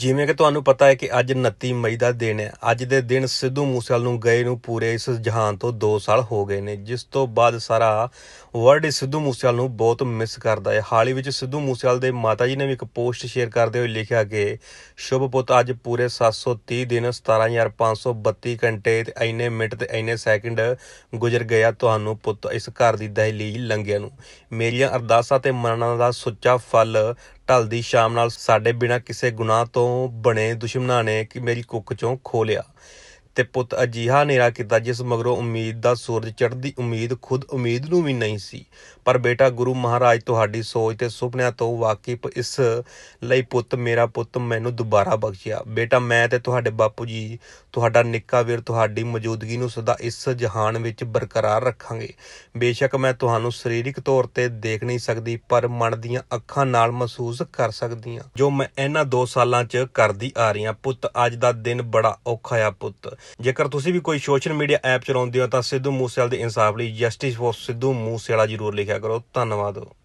ਜਿਵੇਂ ਕਿ ਤੁਹਾਨੂੰ ਪਤਾ ਹੈ ਕਿ ਅੱਜ 29 ਮਈ ਦਾ ਦਿਨ ਹੈ। ਅੱਜ ਦੇ ਦਿਨ ਸਿੱਧੂ ਮੂਸੇਵਾਲ ਨੂੰ ਗਏ ਨੂੰ ਪੂਰੇ ਇਸ ਜਹਾਨ ਤੋਂ 2 ਸਾਲ ਹੋ ਗਏ ਨੇ। ਜਿਸ ਤੋਂ ਬਾਅਦ ਸਾਰਾ ਵਰਲਡ ਸਿੱਧੂ ਮੂਸੇਵਾਲ ਨੂੰ ਬਹੁਤ ਮਿਸ ਕਰਦਾ ਹੈ। ਹਾਲ ਹੀ ਵਿੱਚ ਸਿੱਧੂ ਮੂਸੇਵਾਲ ਦੇ ਮਾਤਾ ਜੀ ਨੇ ਵੀ ਇੱਕ ਪੋਸਟ ਸ਼ੇਅਰ ਕਰਦੇ ਹੋਏ ਲਿਖਿਆ ਕਿ, ਸ਼ੁਭ ਪੁੱਤ, ਅੱਜ ਪੂਰੇ 730 ਦਿਨ 17532 ਘੰਟੇ ਤੇ ਇੰਨੇ ਮਿੰਟ ਤੇ ਇੰਨੇ ਸੈਕਿੰਡ ਗੁਜ਼ਰ ਗਿਆ ਤੁਹਾਨੂੰ ਪੁੱਤ, ਇਸ ਘਰ ਦੀ ਦਹਲੀਜ਼ ਲੰਘਿਆ ਨੂੰ। ਮੇਰੀਆਂ ਅਰਦਾਸਾਂ ਤੇ ਮਰਨਾਂ ਦਾ ਸੁੱਚਾ ਫਲ ਢਲਦੀ ਸ਼ਾਮ ਨਾਲ ਸਾਡੇ ਬਿਨਾਂ ਕਿਸੇ ਗੁਨਾਹ ਤੋਂ ਬਣੇ ਦੁਸ਼ਮਣਾਂ ਨੇ ਕਿ ਮੇਰੀ ਕੁੱਖ ਚੋਂ ਖੋਲਿਆ ਤੇ ਪੁੱਤ ਅਜੀਹਾ ਹਨੇਰਾ ਕੀਤਾ ਜਿਸ ਮਗਰੋਂ ਉਮੀਦ ਦਾ ਸੂਰਜ ਚੜ੍ਹਦੀ ਉਮੀਦ ਖੁਦ ਉਮੀਦ ਨੂੰ ਵੀ ਨਹੀਂ ਸੀ। ਪਰ ਬੇਟਾ ਗੁਰੂ ਮਹਾਰਾਜ, ਤੁਹਾਡੀ ਸੋਚ ਤੇ ਸੁਪਨਿਆਂ ਤੋਂ ਵਾਕਿਫ ਇਸ ਲਈ ਪੁੱਤ, ਮੇਰਾ ਪੁੱਤ ਮੈਨੂੰ ਦੁਬਾਰਾ ਬਖਸ਼ਿਆ। ਬੇਟਾ, ਮੈਂ ਤੇ ਤੁਹਾਡੇ ਬਾਪੂ ਜੀ, ਤੁਹਾਡਾ ਨਿੱਕਾ ਵੀਰ, ਤੁਹਾਡੀ ਮੌਜੂਦਗੀ ਨੂੰ ਸਦਾ ਇਸ ਜਹਾਨ ਵਿੱਚ ਬਰਕਰਾਰ ਰੱਖਾਂਗੇ। ਬੇਸ਼ੱਕ ਮੈਂ ਤੁਹਾਨੂੰ ਸਰੀਰਕ ਤੌਰ ਤੇ ਦੇਖ ਨਹੀਂ ਸਕਦੀ, ਪਰ ਮਨ ਦੀਆਂ ਅੱਖਾਂ ਨਾਲ ਮਹਿਸੂਸ ਕਰ ਸਕਦੀ ਹਾਂ। ਜੋ ਮੈਂ ਇਹਨਾਂ 2 ਸਾਲਾਂ 'ਚ ਕਰਦੀ ਆ ਰਹੀ ਹਾਂ। ਪੁੱਤ, ਅੱਜ ਦਾ ਦਿਨ ਬੜਾ ਔਖਾ ਆ ਪੁੱਤ। ਜੇਕਰ ਤੁਸੀਂ ਵੀ ਕੋਈ ਸੋਸ਼ਲ ਮੀਡੀਆ ਐਪ ਚਲਾਉਂਦੇ ਹੋ ਤਾਂ ਸਿੱਧੂ ਮੂਸੇਵਾਲ ਦੇ ਇਨਸਾਫ ਲਈ ਜਸਟਿਸ ਫॉर ਸਿੱਧੂ ਮੂਸੇਵਾਲਾ ਜ਼ਰੂਰ ਲਿਖਿਆ ਕਰੋ। ਧੰਨਵਾਦ।